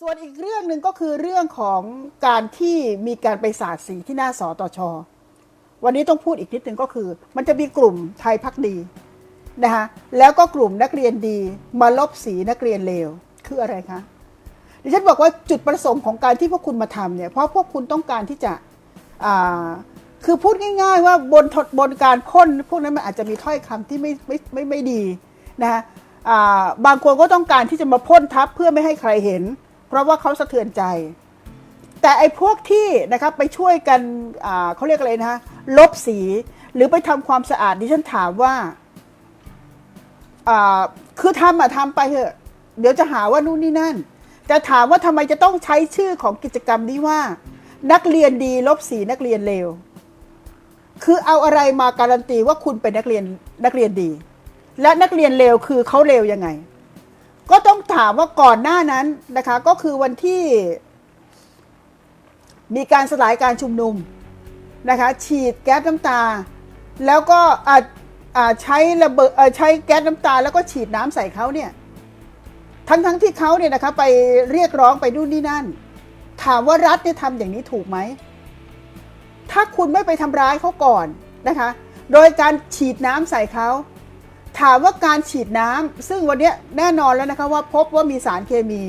ส่วนอีกเรื่องหนึ่งก็คือเรื่องของการที่มีการไปสาดสีที่หน้าสอตอชอวันนี้ต้องพูดอีกนิดหนึ่งก็คือ มันจะมีกลุ่มไทยพักดีนะคะแล้วก็กลุ่มนักเรียนดีมาลบสีนักเรียนเลวคืออะไรคะดิฉันบอกว่าจุดประสงค์ของการที่พวกคุณมาทำเนี่ยเพราะพวกคุณต้องการที่จะคือพูดง่าย ๆ ว่าบนทดบนการพ่นพวกนั้นมันอาจจะมีถ้อยคำที่ไม่ไม่ไม่ไม่ดีนะคะบางคนก็ต้องการที่จะมาพ่นทับเพื่อไม่ให้ใครเห็น เพราะว่าเขาสะเทือนใจ แต่ไอ้พวกที่นะครับไปช่วยกันเขาเรียกอะไรนะลบสีหรือไปทำความสะอาดดิฉันถามว่าคือทำอะทำไปเถอะ เดี๋ยวจะหาว่านู่นนี่นั่นจะถามว่าทำไมจะต้องใช้ชื่อของกิจกรรมนี้ว่า นักเรียนดีลบสีนักเรียนเลวคือเอาอะไรมาการันตีว่าคุณเป็นนักเรียนนักเรียนดี และนักเรียนเลวคือเขาเลวยังไง ก็ต้องถามว่าก่อนหน้านั้นนะคะ ก็คือวันที่ มีการสลายการชุมนุมนะคะ ฉีดแก๊สน้ำตา แล้วก็อาอ่าใช้ระเบิดอ่อใช้แก๊สน้ำตา แล้วก็ฉีดน้ำใส่เขาเนี่ยทั้งทั้งที่เขาเนี่ยนะคะไปเรียกร้องไปนู่นนี่นั่น ถามว่ารัฐเนี่ยทำอย่างนี้ถูกไหม ถ้าคุณไม่ไปทำร้ายเขาก่อนนะคะ โดยการฉีดน้ำใส่เขา ถามว่าการฉีดน้ำซึ่งวันนี้แน่นอนแล้วนะคะว่าพบว่ามีสารเคมี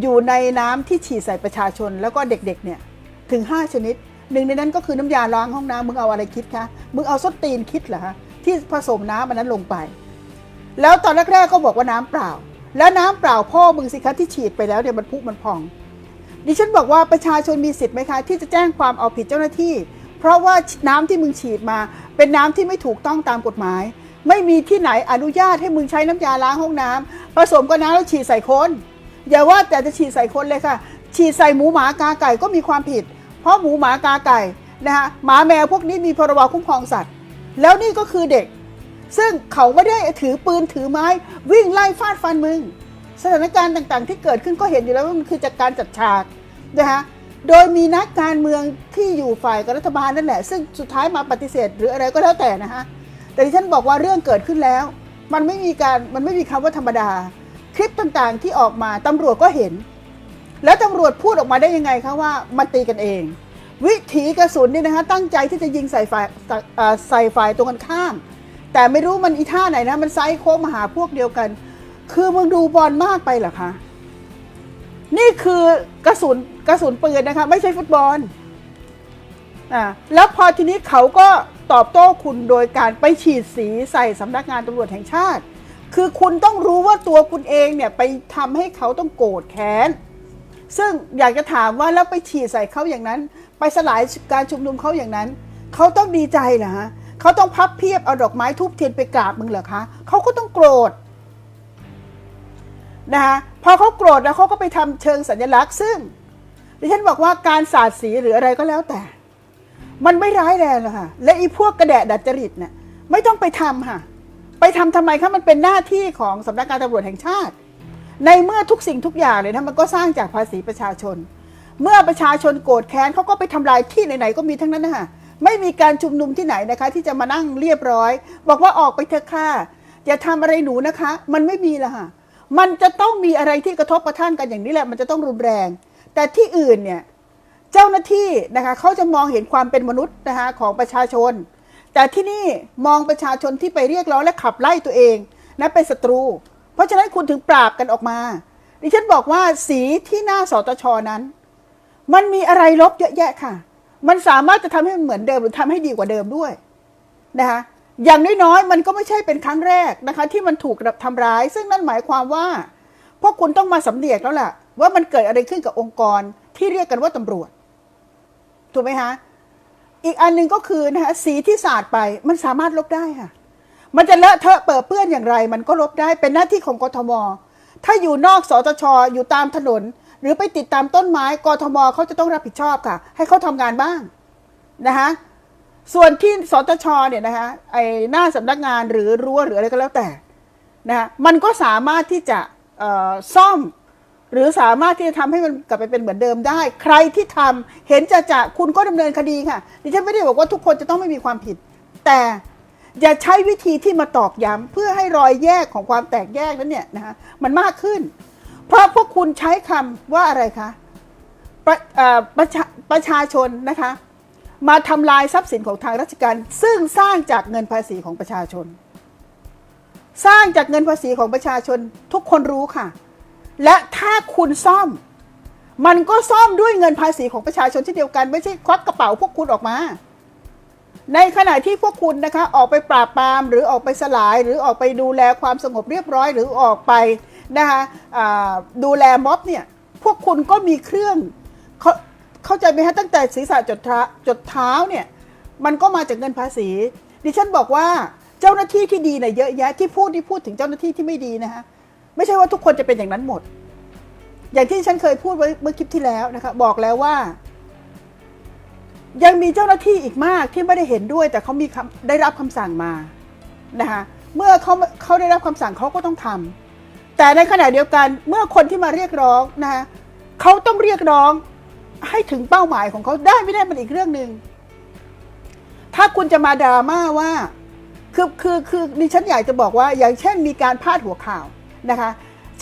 อยู่ในน้ำที่ฉีดใส่ประชาชนแล้วก็เด็กๆเนี่ยถึง 5 ชนิด หนึ่งในนั้นก็คือน้ำยาล้างห้องน้ำมึงเอาอะไรคิดคะมึงเอาส้นตีนคิดเหรอฮะที่ผสมน้ำมันนั้นลงไป แล้วตอนแรกๆก็บอกว่าน้ำเปล่า แล้วน้ำเปล่าพ่อมึงสิคะที่ฉีดไปแล้วเนี่ยมันพุมันพอง ดิฉันบอกว่าประชาชนมีสิทธิ์ไหมคะที่จะแจ้งความเอาผิดเจ้าหน้าที่ เพราะว่าน้ำที่มึงฉีดมา เป็นน้ำที่ไม่ถูกต้องตามกฎหมาย ไม่มีที่ไหนอนุญาตให้มึงใช้น้ำยาล้างห้องน้ำผสมกับน้ำแล้วฉีดใส่คนอย่าว่าแต่จะฉีดใส่คนเลยค่ะ ฉีดใส่หมูหมากาไก่ก็มีความผิด เพราะหมูหมากาไก่นะคะหมาแมวพวกนี้มีพรบคุ้มครองสัตว์ แล้วนี่ก็คือเด็ก ซึ่งเขาไม่ได้ถือปืนถือไม้วิ่งไล่ฟาดฟันมึง สถานการณ์ต่างๆ ที่เกิดขึ้นก็เห็นอยู่แล้วว่ามันคือจากการจัดฉากนะคะโดยมีนักการเมืองที่อยู่ฝ่ายกับรัฐบาลนั่นแหละ ซึ่งสุดท้ายมาปฏิเสธหรืออะไรก็แล้วแต่นะฮะ แต่ที่ฉันบอกว่าเรื่องเกิดขึ้นแล้ว มันไม่มีการมันไม่มีคำว่าธรรมดา คลิปต่างๆที่ออกมาตำรวจก็เห็น แล้วตำรวจพูดออกมาได้ยังไงคะว่ามันตีกันเอง วิถีกระสุนเนี่ยนะคะตั้งใจที่จะยิงใส่ฝ่ายใส่ฝ่ายตรงกันข้าม แต่ไม่รู้มันอีท่าไหนนะมันไซส์โค้งมาหาพวกเดียวกัน คือมึงดูบอลมากไปเหรอคะนี่คือกระสุนกระสุนปืนนะคะ ไม่ใช่ฟุตบอลอ่าแล้วพอทีนี้เขาก็ ตอบโต้คุณโดยการไปฉีดสีใส่สำนักงานตำรวจแห่งชาติ คือคุณต้องรู้ว่าตัวคุณเองเนี่ยไปทำให้เขาต้องโกรธแค้น ซึ่งอยากจะถามว่าแล้วไปฉีดใส่เขาอย่างนั้น ไปสลายการชุมนุมเขาอย่างนั้น เขาต้องดีใจเหรอฮะเขาต้องพับเพียบเอาดอกไม้ทูบเทียนไปกราบมึงเหรอคะเขาก็ต้องโกรธนะคะพอเขาโกรธแล้วเขาก็ไปทำเชิงสัญลักษณ์ซึ่งดิฉันบอกว่าการสาดสีหรืออะไรก็แล้วแต่ มันไม่ร้ายแรงหรอกค่ะ และอีพวกกระแดะดัดจริตเนี่ยไม่ต้องไปทำค่ะ ไปทำทำไมคะมันเป็นหน้าที่ของสำนักงานตำรวจแห่งชาติ ในเมื่อทุกสิ่งทุกอย่างเลยนะมันก็สร้างจากภาษีประชาชน เมื่อประชาชนโกรธแค้นเขาก็ไปทำลายที่ไหนๆก็มีทั้งนั้นนะคะไม่มีการชุมนุมที่ไหนนะคะ ที่จะมานั่งเรียบร้อย บอกว่าออกไปเถอะค่ะอย่าทำอะไรหนูนะคะ มันไม่มีละค่ะมันจะต้องมีอะไรที่กระทบกระทั่งกันอย่างนี้แหละ มันจะต้องรุนแรง แต่ที่อื่นเนี่ย เจ้าหน้าที่นะคะเขาจะมองเห็นความเป็นมนุษย์นะคะของประชาชน แต่ที่นี่มองประชาชนที่ไปเรียกร้องและขับไล่ตัวเองนะเป็นศัตรู เพราะฉะนั้นคุณถึงปราบกันออกมา ดิฉันบอกว่าสีที่หน้าสตชนั้น มันมีอะไรลบเยอะแยะค่ะ มันสามารถจะทำให้มันเหมือนเดิมหรือทำให้ดีกว่าเดิมด้วยนะคะอย่างน้อยๆมันก็ไม่ใช่เป็นครั้งแรกนะคะ ที่มันถูกทำร้าย ซึ่งนั่นหมายความว่า พวกคุณต้องมาสำเนียกแล้วล่ะ ว่ามันเกิดอะไรขึ้นกับองค์กรที่เรียกกันว่าตำรวจ ถูกไหมคะอีกอันหนึ่งก็คือนะคะสีที่สาดไปมันสามารถลบได้ค่ะ มันจะเลอะเทอะเปื้อะเปื้อนอย่างไร มันก็ลบได้เป็นหน้าที่ของกทม ถ้าอยู่นอกสตชอยู่ตามถนน หรือไปติดตามต้นไม้กทมเขาจะต้องรับผิดชอบค่ะ ให้เขาทำงานบ้างนะคะส่วนที่สตชเนี่ยนะคะไอ้หน้าสำนักงานหรือรั้วหรืออะไรก็แล้วแต่นะคะมันก็สามารถที่จะเอ่อซ่อม หรือสามารถที่จะทำให้มันกลับไปเป็นเหมือนเดิมได้ ใครที่ทำเห็นจะจะคุณก็ดำเนินคดีค่ะ ดิฉันไม่ได้บอกว่าทุกคนจะต้องไม่มีความผิด แต่อย่าใช้วิธีที่มาตอกย้ำเพื่อให้รอยแยกของความแตกแยกนั้นเนี่ยนะคะมันมากขึ้น เพราะพวกคุณใช้คำว่าอะไรคะประประชาประชาชนนะคะ มาทำลายทรัพย์สินของทางราชการ ซึ่งสร้างจากเงินภาษีของประชาชน สร้างจากเงินภาษีของประชาชนทุกคนรู้ค่ะ และถ้าคุณซ่อม มันก็ซ่อมด้วยเงินภาษีของประชาชนเช่นเดียวกัน ไม่ใช่ควักกระเป๋าพวกคุณออกมา ในขณะที่พวกคุณนะคะออกไปปราบปราม หรือออกไปสลาย หรือออกไปดูแลความสงบเรียบร้อย หรือออกไปนะคะดูแลม็อบเนี่ยพวกคุณก็มีเครื่องเขาเข้าใจไหมฮะตั้งแต่ศีรษะจดเท้าจดเท้าเนี่ยมันก็มาจากเงินภาษี ดิฉันบอกว่าเจ้าหน้าที่ที่ดีเนี่ยเยอะแยะที่พูดที่พูดถึงเจ้าหน้าที่ที่ไม่ดีนะคะ ไม่ใช่ว่าทุกคนจะเป็นอย่างนั้นหมด อย่างที่ฉันเคยพูดไว้เมื่อคลิปที่แล้วนะคะบอกแล้วว่า ยังมีเจ้าหน้าที่อีกมากที่ไม่ได้เห็นด้วย แต่เขามีได้รับคำสั่งมานะคะเมื่อเขาเขาได้รับคำสั่งเขาก็ต้องทำแต่ในขณะเดียวกันเมื่อคนที่มาเรียกร้องนะคะเขาต้องเรียกร้องให้ถึงเป้าหมายของเขาได้ไม่ได้มันอีกเรื่องหนึ่งถ้าคุณจะมาดราม่าว่า คือคือคือดิฉันอยากจะบอกว่า อย่างเช่นมีการพาดหัวข่าว นะคะ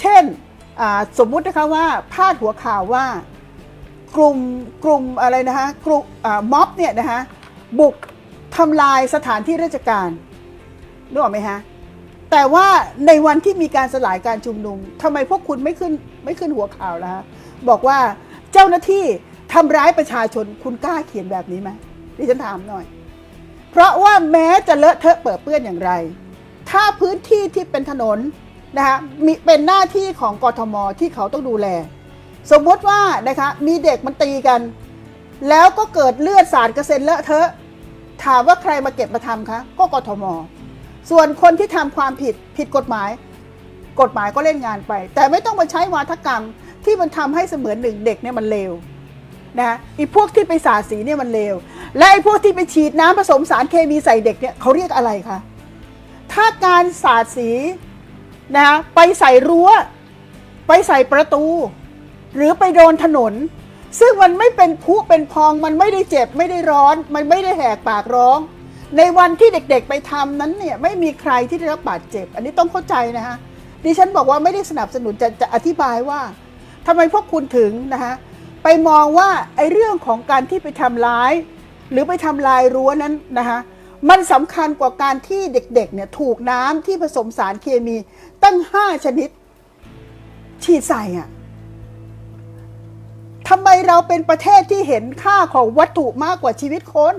เช่นสมมุตินะคะว่าพาดหัวข่าวว่ากลุ่มกลุ่มอะไรนะคะกลุ่มม็อบเนี่ยนะคะบุกทำลายสถานที่ราชการนึกออกไหมฮะแต่ว่าในวันที่มีการสลายการชุมนุมทำไมพวกคุณไม่ขึ้นไม่ขึ้นหัวข่าวล่ะฮะบอกว่าเจ้าหน้าที่ทำร้ายประชาชนคุณกล้าเขียนแบบนี้ไหมดิฉันถามหน่อย เพราะว่าแม้จะเลอะเทอะเปื้อนเปื้อนอย่างไร ถ้าพื้นที่ที่เป็นถนน นะคะมีเป็นหน้าที่ของกทมที่เขาต้องดูแล สมมติว่านะคะมีเด็กมันตีกัน แล้วก็เกิดเลือดสาดกระเซ็นเลอะเทอะถามว่าใครมาเก็บมาทำคะก็กทม ส่วนคนที่ทำความผิดผิดกฎหมาย กฎหมายก็เล่นงานไป แต่ไม่ต้องมาใช้วาทกรรมที่มันทำให้เสมือนหนึ่งเด็กเนี่ยมันเลวนะไอ้พวกที่ไปสาดสีเนี่ยมันเลวและไอ้พวกที่ไปฉีดน้ำผสมสารเคมีใส่เด็กเนี่ยเขาเรียกอะไรคะถ้าการสาดสี นะไปใส่รั้ว ไปใส่ประตู หรือไปโดนถนน ซึ่งมันไม่เป็นพุเป็นพองมันไม่ได้เจ็บไม่ได้ร้อน มันไม่ได้แหกปากร้อง ในวันที่เด็กๆไปทำนั้นเนี่ยไม่มีใครที่ได้รับบาดเจ็บ อันนี้ต้องเข้าใจนะคะดิฉันบอกว่าไม่ได้สนับสนุนจะจะอธิบายว่าทำไมพวกคุณถึงนะคะไปมองว่าไอ้เรื่องของการที่ไปทำร้าย หรือไปทำลายรั้วนั้นนะคะ มันสำคัญกว่าการที่เด็กๆเนี่ยถูกน้ำที่ผสมสารเคมีตั้ง5ชนิด ฉีดใส่อะทำไมเราเป็นประเทศที่เห็นค่าของวัตถุมากกว่าชีวิตคน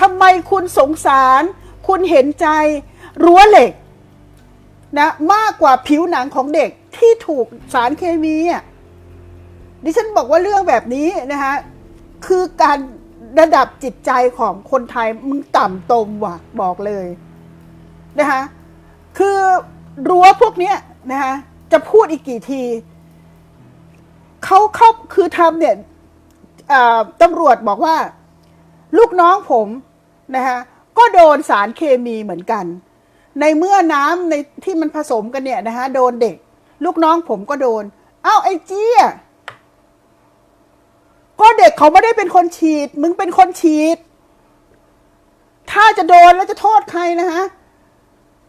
ทำไมคุณสงสาร คุณเห็นใจรั้วเหล็กนะมากกว่าผิวหนังของเด็กที่ถูกสารเคมีอะดิฉันบอกว่าเรื่องแบบนี้นะคะคือการ ระดับจิตใจของคนไทยมึงต่ำตมว่ะบอกเลยนะคะคือรั้วพวกเนี้ยนะคะจะพูดอีกกี่ทีเขาเขาคือทำเนี่ยตำรวจบอกว่า ลูกน้องผมนะคะก็โดนสารเคมีเหมือนกัน ในเมื่อน้ำในที่มันผสมกันเนี่ยนะคะโดนเด็ก ลูกน้องผมก็โดน เอ้าไอ้เจี้ย ก็เด็กเขาไม่ได้เป็นคนฉีด มึงเป็นคนฉีด ถ้าจะโดนแล้วจะโทษใครนะฮะ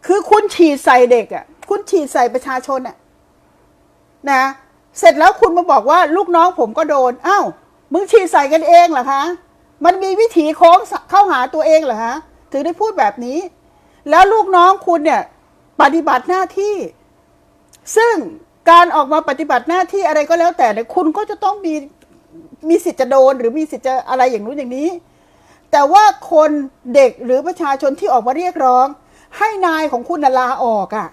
คือคุณฉีดใส่เด็กอะ คุณฉีดใส่ประชาชนอะ นะ เสร็จแล้วคุณมาบอกว่าลูกน้องผมก็โดน อ้าว มึงฉีดใส่กันเองเหรอคะ มันมีวิถีโค้งเข้าหาตัวเองเหรอฮะ ถึงได้พูดแบบนี้ แล้วลูกน้องคุณเนี่ย ปฏิบัติหน้าที่ ซึ่งการออกมาปฏิบัติหน้าที่อะไรก็แล้วแต่เนี่ยคุณก็จะต้องมี มีสิทธิ์จะโดนหรือมีสิทธิ์จะอะไรอย่างนู้นอย่างนี้ แต่ว่าคนเด็กหรือประชาชนที่ออกมาเรียกร้อง ให้นายของคุณน่ะลาออกอะ่ะ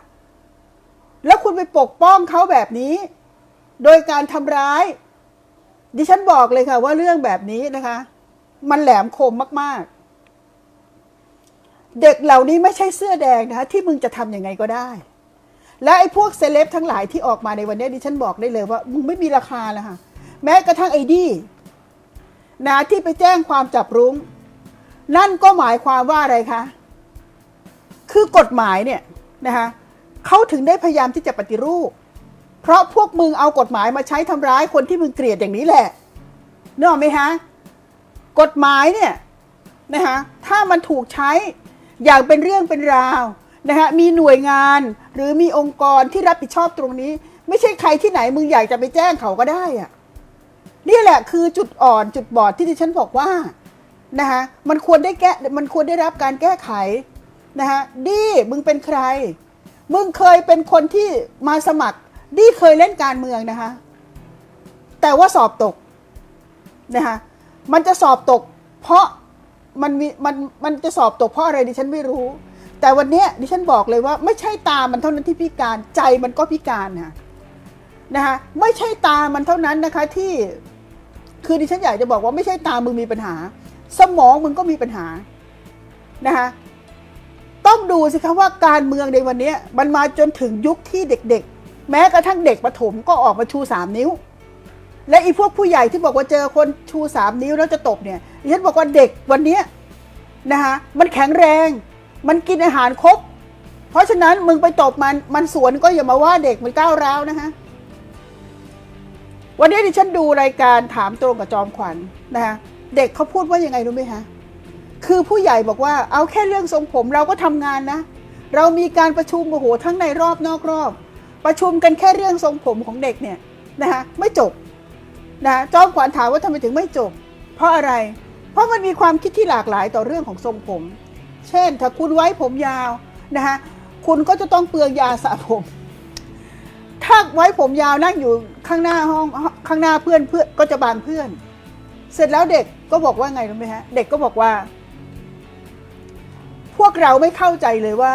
แล้วคุณไปปกป้องเขาแบบนี้ โดยการทำร้าย ดิฉันบอกเลยค่ะว่าเรื่องแบบนี้นะคะ มันแหลมคมมาก ๆ เด็กเหล่านี้ไม่ใช่เสื้อแดงนะคะที่มึงจะทำยังไงก็ได้และไอ้พวกเซเลบทั้งหลายที่ออกมาในวันนี้ดิฉันบอกได้เลยว่า มึงไม่มีราคาแล้วค่ะ แม้กระทั่งไอ้ดี้นะที่ไปแจ้งความจับรุ้ง นั่นก็หมายความว่าอะไรคะ คือกฎหมายเนี่ยนะคะเขาถึงได้พยายามที่จะปฏิรูป เพราะพวกมึงเอากฎหมายมาใช้ทำร้ายคนที่มึงเกลียดอย่างนี้แหละนึกออกไหมฮะกฎหมายเนี่ยนะคะถ้ามันถูกใช้อย่างเป็นเรื่องเป็นราวนะคะมีหน่วยงานหรือมีองค์กรที่รับผิดชอบตรงนี้ ไม่ใช่ใครที่ไหนมึงอยากจะไปแจ้งเขาก็ได้อะ นี่แหละคือจุดอ่อนจุดบอดที่ดิฉันบอกว่านะคะมันควรได้แก้มันควรได้รับการแก้ไขนะคะดีมึงเป็นใคร มึงเคยเป็นคนที่มาสมัครดีเคยเล่นการเมืองนะคะแต่ว่าสอบตกนะคะมันจะสอบตก เพราะมันมีมันมันจะสอบตกเพราะอะไรดิฉันไม่รู้ แต่วันนี้ดิฉันบอกเลยว่า ไม่ใช่ตามันเท่านั้นที่พิการใจมันก็พิการนะนะคะไม่ใช่ตามันเท่านั้นนะคะที่ คือดิฉันอยากจะบอกว่าไม่ใช่ตามึงมีปัญหา สมองมึงก็มีปัญหานะคะต้องดูสิคะว่าการเมืองในวันนี้มันมาจนถึงยุคที่เด็กๆ แม้กระทั่งเด็กประถมก็ออกมาชูสามนิ้ว และอีพวกผู้ใหญ่ที่บอกว่าเจอคนชูสามนิ้วแล้วจะตบเนี่ยดิฉันบอกว่าเด็กวันนี้นะคะมันแข็งแรง มันกินอาหารครบ เพราะฉะนั้นมึงไปตบมันมันสวนก็อย่ามาว่าเด็กมันก้าวร้าวนะคะ วันนี้ดิฉันดูรายการถามตรงกับจอมขวัญนะคะเด็กเขาพูดว่ายังไงรู้ไหมคะคือผู้ใหญ่บอกว่าเอาแค่เรื่องทรงผมเราก็ทำงานนะ เรามีการประชุมโอ้โหทั้งในรอบนอกรอบ ประชุมกันแค่เรื่องทรงผมของเด็กเนี่ยนะคะไม่จบนะจอมขวัญถามว่าทำไมถึงไม่จบ เพราะอะไร เพราะมันมีความคิดที่หลากหลายต่อเรื่องของทรงผม เช่น ถ้าคุณไว้ผมยาวนะคะคุณก็จะต้องเปลืองยาสระผม ถ้าไว้ผมยาวนั่งอยู่ข้างหน้าห้องข้างหน้าเพื่อนเพื่อนก็จะบานเพื่อน เสร็จแล้วเด็กก็บอกว่าไงรู้ไหมฮะ เด็กก็บอกว่า พวกเราไม่เข้าใจเลยว่า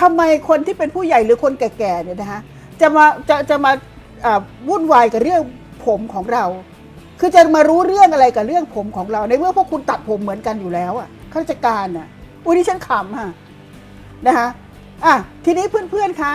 ทำไมคนที่เป็นผู้ใหญ่หรือคนแก่ๆเนี่ยนะคะจะมาจะจะมาอ่าวุ่นวายกับเรื่องผมของเรา คือจะมารู้เรื่องอะไรกับเรื่องผมของเรา ในเมื่อพวกคุณตัดผมเหมือนกันอยู่แล้วอะข้าราชการอะอุ้ยนี่ฉันขำฮะนะคะอะทีนี้เพื่อนๆคะ